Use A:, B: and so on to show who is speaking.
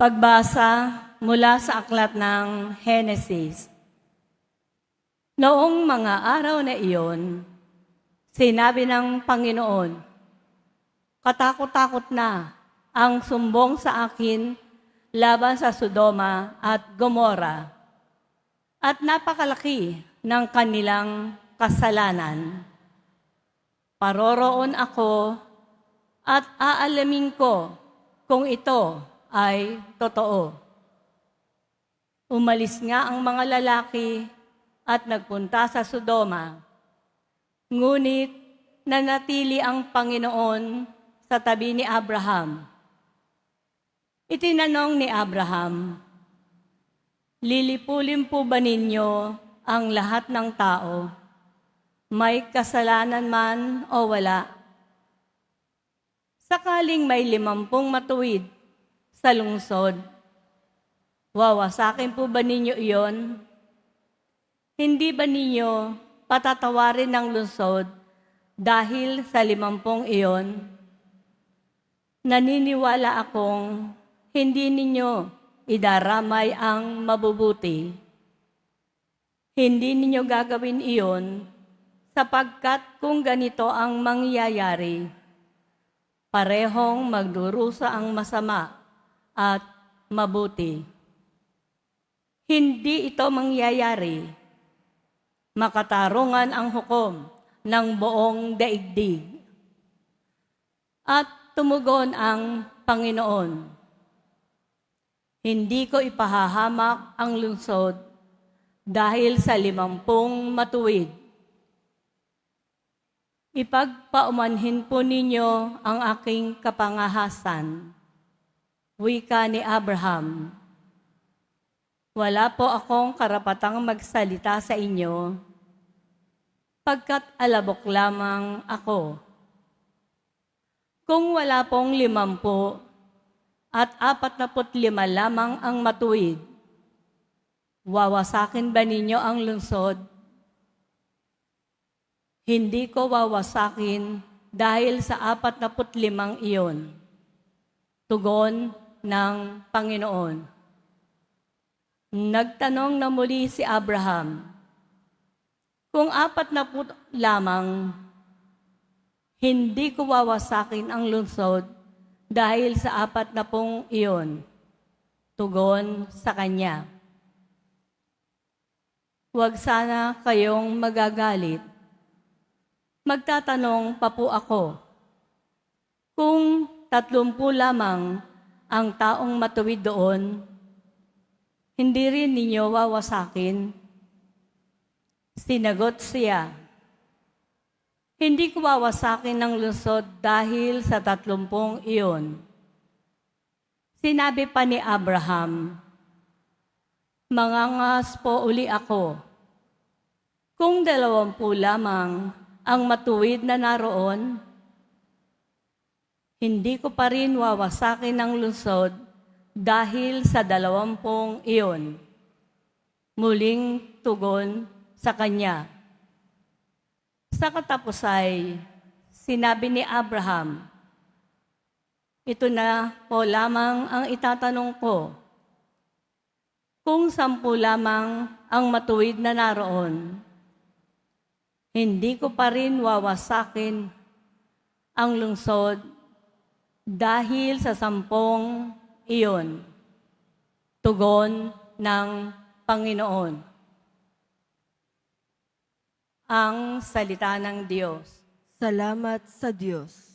A: Pagbasa mula sa aklat ng Henesis. Noong mga araw na iyon, sinabi ng Panginoon, Katakot-takot na ang sumbong sa akin laban sa Sodoma at Gomora, at napakalaki ng kanilang kasalanan. Paroroon ako at aalamin ko kung ito ay totoo. Umalis nga ang mga lalaki at nagpunta sa Sodoma. Ngunit nanatili ang Panginoon sa tabi ni Abraham. Itinanong ni Abraham, Lilipulin po ba ninyo ang lahat ng tao? May kasalanan man o wala? Sakaling may limampung matuwid sa lungsod, wawasakin po ba ninyo iyon? Hindi ba ninyo patatawarin ng lungsod dahil sa limampung iyon? Naniniwala akong hindi ninyo idaramay ang mabubuti. Hindi ninyo gagawin iyon sapagkat kung ganito ang mangyayari, parehong magdurusa ang masama at mabuti. Hindi ito mangyayari. Makatarungan ang hukom ng buong daigdig. At tumugon ang Panginoon. Hindi ko ipahahamak ang lungsod dahil sa limampung matuwid. Ipagpaumanhin po ninyo ang aking kapangahasan. Wika ni Abraham. Wala po akong karapatang magsalita sa inyo, pagkat alabok lamang ako. Kung wala pong limampu at apat na lima lamang ang matuwid, wawasakin ba ninyo ang lungsod? Hindi ko wawasakin dahil sa apat na limang iyon. Tugon ng Panginoon. Nagtanong na muli si Abraham, kung apat na put lamang, hindi ko wawasakin ang lungsod dahil sa apat na pong iyon. Tugon sa kanya. Huwag sana kayong magagalit. Magtatanong pa po ako. Kung tatlumpu lamang ang taong matuwid doon, hindi rin ninyo wawasakin. Sinagot siya, Hindi ko wawasakin ng lungsod dahil sa tatlumpong iyon. Sinabi pa ni Abraham, Mangangas po uli ako. Kung dalawampu lamang ang matuwid na naroon, hindi ko pa rin wawasakin ng lungsod dahil sa dalawampung iyon. Muling tugon sa kanya. Sa katapusay, sinabi ni Abraham, Ito na po lamang ang itatanong ko. Kung sampu lamang ang matuwid na naroon, hindi ko pa rin wawasakin ang lungsod dahil sa sampung iyon. Tugon ng Panginoon. Ang salita ng Diyos.
B: Salamat sa Diyos.